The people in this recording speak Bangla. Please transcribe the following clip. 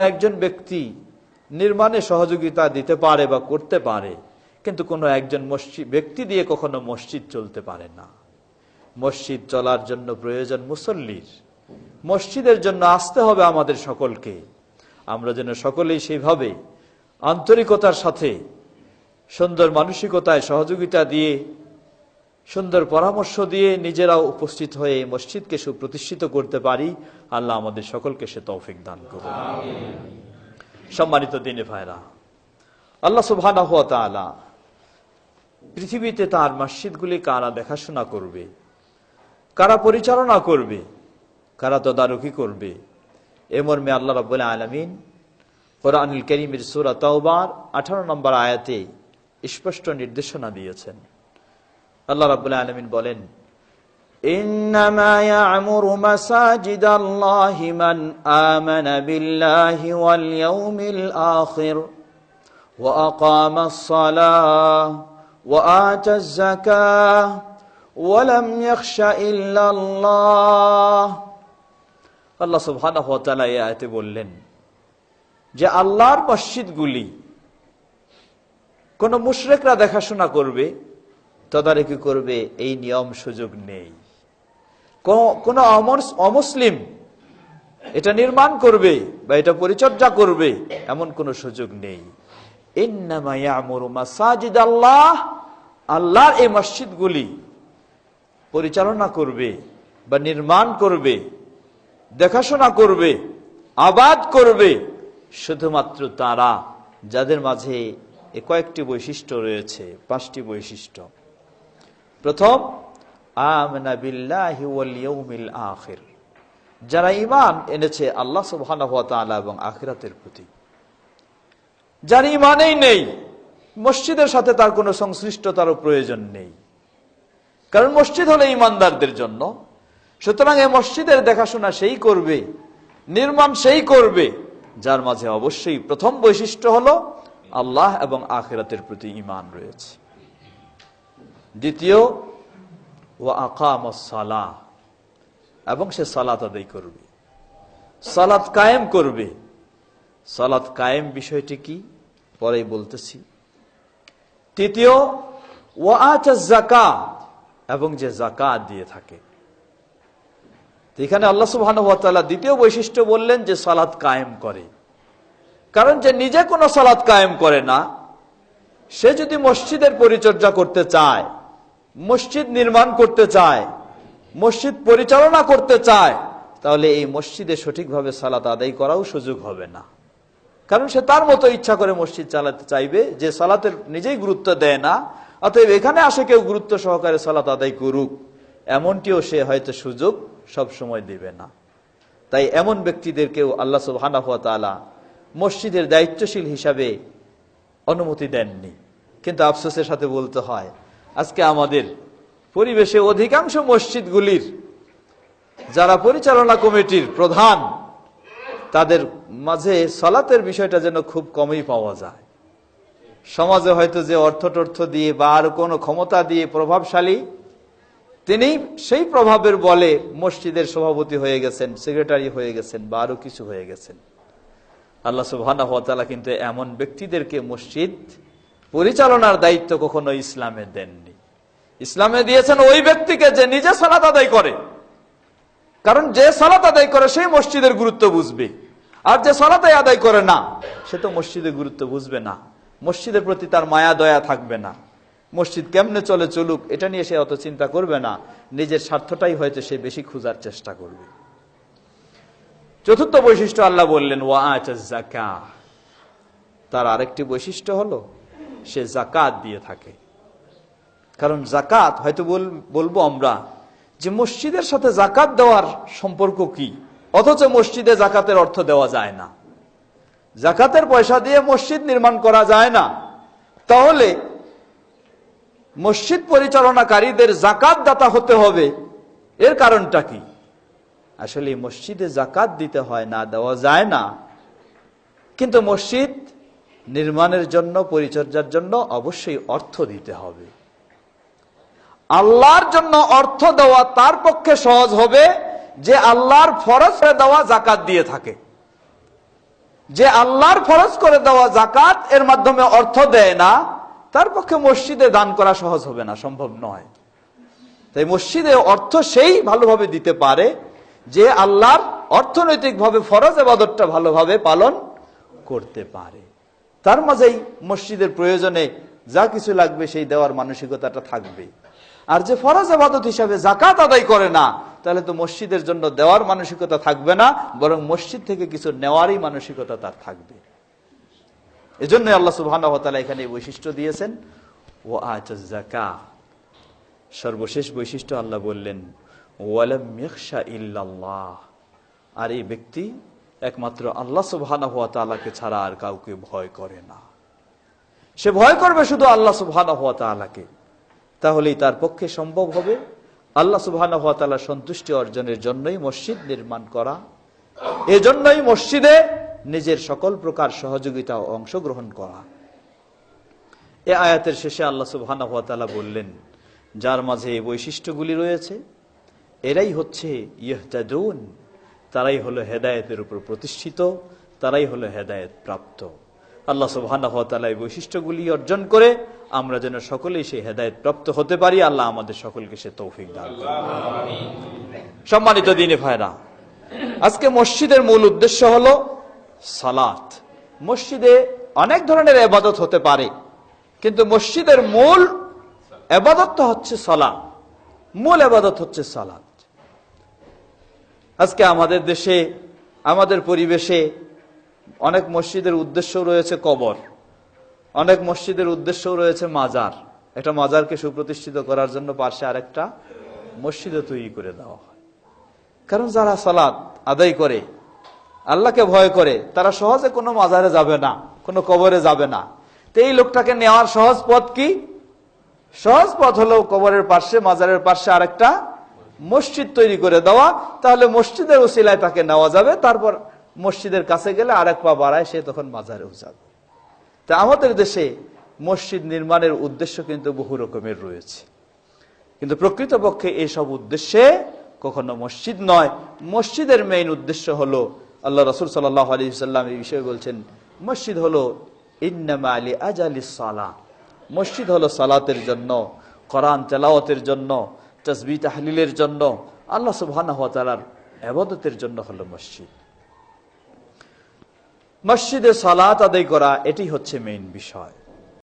একজন ব্যক্তি নির্মাণে সহযোগিতা দিতে পারে বা করতে পারে, কিন্তু কোনো একজন মসজিদ, ব্যক্তি দিয়ে কখনো মসজিদ চলতে পারে না। মসজিদ চলার জন্য প্রয়োজন মুসল্লির। মসজিদের জন্য আসতে হবে আমাদের সকলকে। আমরা যেন সকলেই সেইভাবে আন্তরিকতার সাথে, সুন্দর মানসিকতায় সহযোগিতা দিয়ে সুন্দর পরামর্শ দিয়ে নিজেরাও উপস্থিত হয়ে এই মসজিদকে সুপ্রতিষ্ঠিত করতে পারি। আল্লাহ আমাদের সকলকে সে তৌফিক দান করুন সম্মানিত দিনে ভাইরা, আল্লাহ সুবহানাহু ওয়া তাআলা পৃথিবীতে তার মসজিদগুলি কারা দেখাশোনা করবে, কারা পরিচালনা করবে, কারা তদারকি করবে, এ মর্মে আল্লাহ রাব্বুল আলামিন কোরআনুল করিমের সূরা তাওবার 18 নম্বর আয়াতে স্পষ্ট নির্দেশনা দিয়েছেন। আল্লাহ রাব্বুল আলামিন বলেন إنما يعمر مساجد الله من آمن بالله واليوم الآخر وأقام الصلاة وآتى الزكاة ولم يخش إلا الله আল্লাহ সুবহানাহু ওয়া তাআলা এই আয়াতে বললেন যে আল্লাহর মসজিদগুলি কোন মুশরিকরা দেখাশোনা করবে তদারকি করবে, এই নিয়ম সুযোগ নেই। কোন- অমুসলিম এটা নির্মাণ করবে বা এটা পরিচর্যা করবে, এমন কোন সুযোগ নেই। আল্লাহ, আল্লাহর এই মসজিদগুলি পরিচালনা করবে বা নির্মাণ করবে, দেখাশোনা করবে, আবাদ করবে, শুধুমাত্র তারা, যাদের মাঝে কয়েকটি বৈশিষ্ট্য রয়েছে, পাঁচটি বৈশিষ্ট্য। প্রথম আখির। যারা ঈমান এনেছে আল্লাহ ওয়া এবং আখিরাতের প্রতি। যার ঈমানেই নেই, মসজিদের সাথে তার কোনো সংশ্লিষ্টতারও প্রয়োজন নেই। কারণ মসজিদ হলো ইমানদারদের জন্য। সুতরাং এই মসজিদের দেখাশোনা সেই করবে, নির্মাণ সেই করবে, যার মাঝে অবশ্যই প্রথম বৈশিষ্ট্য হলো আল্লাহ এবং আখিরাতের প্রতি ইমান রয়েছে। দ্বিতীয় ও আকাম সালা এবং সে সালাত আদায় করবে। সালাত কায়েম করবে। সালাত কায়েম বিষয়টি কি? পরেই বলতেছি। তৃতীয় ও আচা জাকাত এবং যে জাকাত দিয়ে থাকে। এখানে আল্লাহ তাআলা দ্বিতীয় বৈশিষ্ট্য বললেন যে সালাত কায়েম করে। কারণ যে নিজে কোনো সালাত কায়েম করে না, সে যদি মসজিদের পরিচর্যা করতে চায় মসজিদ নির্মাণ করতে চায়, মসজিদ পরিচালনা করতে চায়, তাহলে এই মসজিদে সঠিকভাবে সালাত আদায় করাও সুযোগ হবে না। কারণ সে তার মতো ইচ্ছা করে মসজিদ চালাতে চাইবে, যে সালাতের নিজেই গুরুত্ব দেয় না, অতএব এখানে আসে কেউ গুরুত্ব সহকারে সালাত আদায় করুক, এমনটিও সে হয়তো সুযোগ সব সময় দিবে না। তাই এমন ব্যক্তিদেরকেও আল্লাহ তাআলা মসজিদের দায়িত্বশীল হিসাবে অনুমতি দেননি। কিন্তু আফসোসের সাথে বলতে হয় আজকে আমাদের পরিবেশে অধিকাংশ মসজিদগুলির যারা পরিচালনা কমিটির প্রধান, তাদের মাঝে সলাতের বিষয়টা যেন খুব কমই পাওয়া যায়। সমাজে হয়তো যে অর্থ টর্থ দিয়ে বা আর কোনো ক্ষমতা দিয়ে প্রভাবশালী, তিনি সেই প্রভাবের বলে মসজিদের সভাপতি হয়ে গেছেন, সেক্রেটারি হয়ে গেছেন বা আরও কিছু হয়ে গেছেন। আল্লাহ তাআলা কিন্তু এমন ব্যক্তিদেরকে মসজিদ পরিচালনার দায়িত্ব কখনো ইসলামে দেননি। ইসলামে দিয়েছেন ওই ব্যক্তিকে যে নিজে সালাত আদায় করে। কারণ যে সালাত আদায় করে সেই মসজিদের গুরুত্ব বুঝবে। আর যে সালাত আদায় করে না, সে তো মসজিদের গুরুত্ব বুঝবে না। মসজিদের প্রতি তার মায়া, দয়া থাকবে না। মসজিদ কেমনে চলে চলুক, এটা নিয়ে সে অত চিন্তা করবে না। নিজের স্বার্থটাই হয়তো সে বেশি খোঁজার চেষ্টা করবে। চতুর্থ বৈশিষ্ট্য আল্লাহ বললেন, ওয়া তার আরেকটি বৈশিষ্ট্য হলো, সে জাকাত দিয়ে থাকে। কারণ জাকাত হয়তো বল- বলব আমরা, যে মসজিদের সাথে জাকাত দেওয়ার সম্পর্ক কি? অথচ মসজিদে জাকাতের অর্থ দেওয়া যায় না। জাকাতের পয়সা দিয়ে মসজিদ নির্মাণ করা যায় না। তাহলে মসজিদ পরিচালনাকারীদের জাকাত দাতা হতে হবে। এর কারণটা কি? আসলে মসজিদে জাকাত দিতে হয়, না দেওয়া যায় না। কিন্তু মসজিদ নির্মাণের জন্য, পরিচর্যার জন্য অবশ্যই অর্থ দিতে হবে। আল্লাহর জন্য অর্থ দেওয়া তার পক্ষে সহজ হবে যে আল্লাহর ফরজ করে দেওয়া জাকাত দিয়ে থাকে। যে আল্লাহর ফরজ করে দেওয়া জাকাত এর মাধ্যমে অর্থ দেয় না, তার পক্ষে মসজিদে দান করা সহজ হবে না, সম্ভব নয়। তাই মসজিদে অর্থ সেই ভালোভাবে দিতে পারে যে আল্লাহর অর্থনৈতিকভাবে ফরজ এবাদতটা ভালোভাবে পালন করতে পারে। তার মাঝেই মসজিদের প্রয়োজনে যা কিছু লাগবে সেই দেওয়ার মানসিকতাটা থাকবে। আর যে ফরজ আবাদত হিসাবে জাকাত আদায় করে না, তাহলে তো মসজিদের জন্য দেওয়ার মানসিকতা থাকবে না, বরং মসজিদ থেকে কিছু নেওয়ারই মানসিকতা তার থাকবে। এজন্য আল্লাহ সুবাহ এখানে বৈশিষ্ট্য দিয়েছেন ও আচ জাকা সর্বশেষ বৈশিষ্ট্য আল্লাহ বললেন আর এই ব্যক্তি একমাত্র আল্লাহ সুবহানাহু ওয়া তাআলাকে ছাড়া আর কাউকে ভয় করে না। সে ভয় করবে শুধু আল্লাহ সুবহানাহু ওয়া তাআলাকে। তাহলেই তার পক্ষে সম্ভব হবে। আল্লাহ সুবহানাহু ওয়া সন্তুষ্টি অর্জনের জন্যই মসজিদ নির্মাণ করা। এজন্যই মসজিদে নিজের সকল প্রকার সহযোগিতা ও অংশগ্রহণ করা। এ আয়াতের শেষে আল্লাহ সুবহানাহু ওয়া বললেন, যার মাঝে এই বৈশিষ্ট্যগুলি রয়েছে, এরাই হচ্ছে ইহতাদুন। তারাই হলো হেদায়েতের উপর প্রতিষ্ঠিত, তারাই হলো হেদায়েত প্রাপ্ত। আল্লাহ সুবহানাহু এই বৈশিষ্ট্যগুলি অর্জন করে আমরা যেন সকলেই সেই হেদায়েত প্রাপ্ত হতে পারি। আল্লাহ আমাদের সকলকে সে তৌফিক দান সম্মানিত দিনে ভাইরা আজকে মসজিদের মূল উদ্দেশ্য হল সালাত। মসজিদে অনেক ধরনের এবাদত হতে পারে, কিন্তু মসজিদের মূল এবাদত হচ্ছে সালাত। মূল এবাদত হচ্ছে সালাত। আজকে আমাদের দেশে, আমাদের পরিবেশে অনেক মসজিদের উদ্দেশ্য রয়েছে কবর, অনেক মসজিদের উদ্দেশ্য রয়েছে মাজার। একটা মাজারকে সুপ্রতিষ্ঠিত করার জন্য পাশে আরেকটা মসজিদে তৈরি করে দেওয়া হয়। কারণ যারা সালাদ আদায় করে, আল্লাহকে ভয় করে, তারা সহজে কোনো মাজারে যাবে না, কোনো কবরে যাবে না। তো এই লোকটাকে নেওয়ার সহজ পথ কি? সহজ পথ হলো কবরের পাশে মাজারের পাশে আরেকটা মসজিদ তৈরি করে দেওয়া। তাহলে মসজিদের উসিলায় তাকে নেওয়া যাবে, তারপর মসজিদের কাছে গেলে আরেক পা বাড়ায়, সে তখন মাজারেও যাবে তা আমাদের দেশে মসজিদ নির্মাণের উদ্দেশ্য কিন্তু বহু রকমের রয়েছে। কিন্তু প্রকৃতপক্ষে এইসব উদ্দেশ্যে কখনো মসজিদ নয়। মসজিদের মেইন উদ্দেশ্য হলো, আল্লাহ রসুল সাল্লাহ সাল্লাম এই বিষয়ে বলছেন, মসজিদ হলো ইন্নামা আলী আজালি সালা। মসজিদ হলো সালাতের জন্য, কোরআন তেলাওয়াতের জন্য তসবি তাহলিলের জন্য, আল্লাহ তাআলার আবাদতের জন্য হলো মসজিদ। মসজিদে সালাত আদায় করা এটি হচ্ছে মেইন বিষয়।